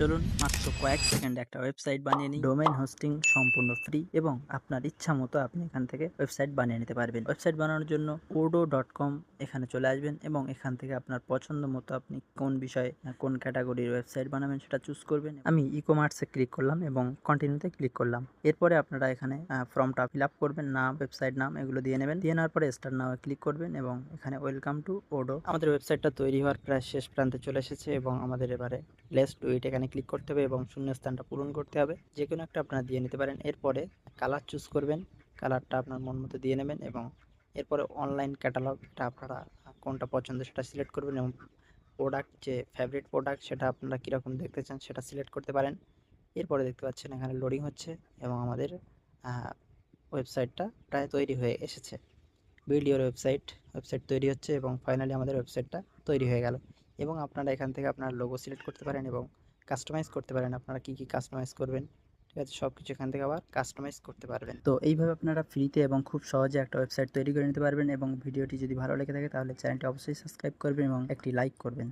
চলুন মাত্র কয়েক সেকেন্ডে একটা ওয়েবসাইট বানিয়ে নিই। ডোমেইন হোস্টিং সম্পূর্ণ ফ্রি এবং আপনার ইচ্ছা মতো আপনি এখান থেকে ওয়েবসাইট বানিয়ে নিতে পারবেন। ওয়েবসাইট বানানোর জন্য ওডো ডট কম এখানে চলে আসবেন এবং এখান থেকে আপনার পছন্দ মতো আপনি কোন বিষয়ে কোন ক্যাটাগরির ওয়েবসাইট বানাবেন সেটা চুজ করবেন। আমি ই কমার্সে ক্লিক করলাম এবং কন্টিনিউতে ক্লিক করলাম। এরপরে আপনারা এখানে ফর্মটা ফিল আপ করবেন নাম ওয়েবসাইট নাম এগুলো দিয়ে নেবেন। দিয়ে নেওয়ার পরে স্টার নামে ক্লিক করবেন এবং এখানে ওয়েলকাম টু ওডো। আমাদের ওয়েবসাইটটা তৈরি হওয়ার প্রায় শেষ প্রান্তে চলে এসেছে এবং আমাদের এবারে লেস টু ইট এখানে ক্লিক করতে হবে এবং শূন্য স্থানটা পূরণ করতে হবে। যে কোনো একটা আপনারা দিয়ে নিতে পারেন। এরপরে কালার চুজ করবেন। কালারটা আপনার মন মতো দিয়ে নেবেন এবং এরপরে অনলাইন ক্যাটালগটা আপনারা কোনটা পছন্দ সেটা সিলেক্ট করবেন এবং প্রোডাক্ট যে ফেভারিট প্রোডাক্ট সেটা আপনারা কীরকম দেখতে চান সেটা সিলেক্ট করতে পারেন। এরপরে দেখতে পাচ্ছেন এখানে লোডিং হচ্ছে এবং আমাদের ওয়েবসাইটটা প্রায় তৈরি হয়ে এসেছে। ইউর ওয়েবসাইট ওয়েবসাইট তৈরি হচ্ছে এবং ফাইনালি আমাদের ওয়েবসাইটটা তৈরি হয়ে গেল। এবং আপনারা এখান থেকে আপনার লোগো সিলেক্ট করতে পারেন এবং কাস্টমাইজ করতে পারেন। আপনারা কী কী কাস্টমাইজ করবেন? ঠিক আছে সব কিছু এখান থেকে আবার কাস্টমাইজ করতে পারবেন। তো এইভাবে আপনারা ফ্রিতে এবং খুব সহজে একটা ওয়েবসাইট তৈরি করে নিতে পারবেন এবং ভিডিওটি যদি ভালো লেগে থাকে তাহলে চ্যানেলটি অবশ্যই সাবস্ক্রাইব করবেন এবং একটি লাইক করবেন।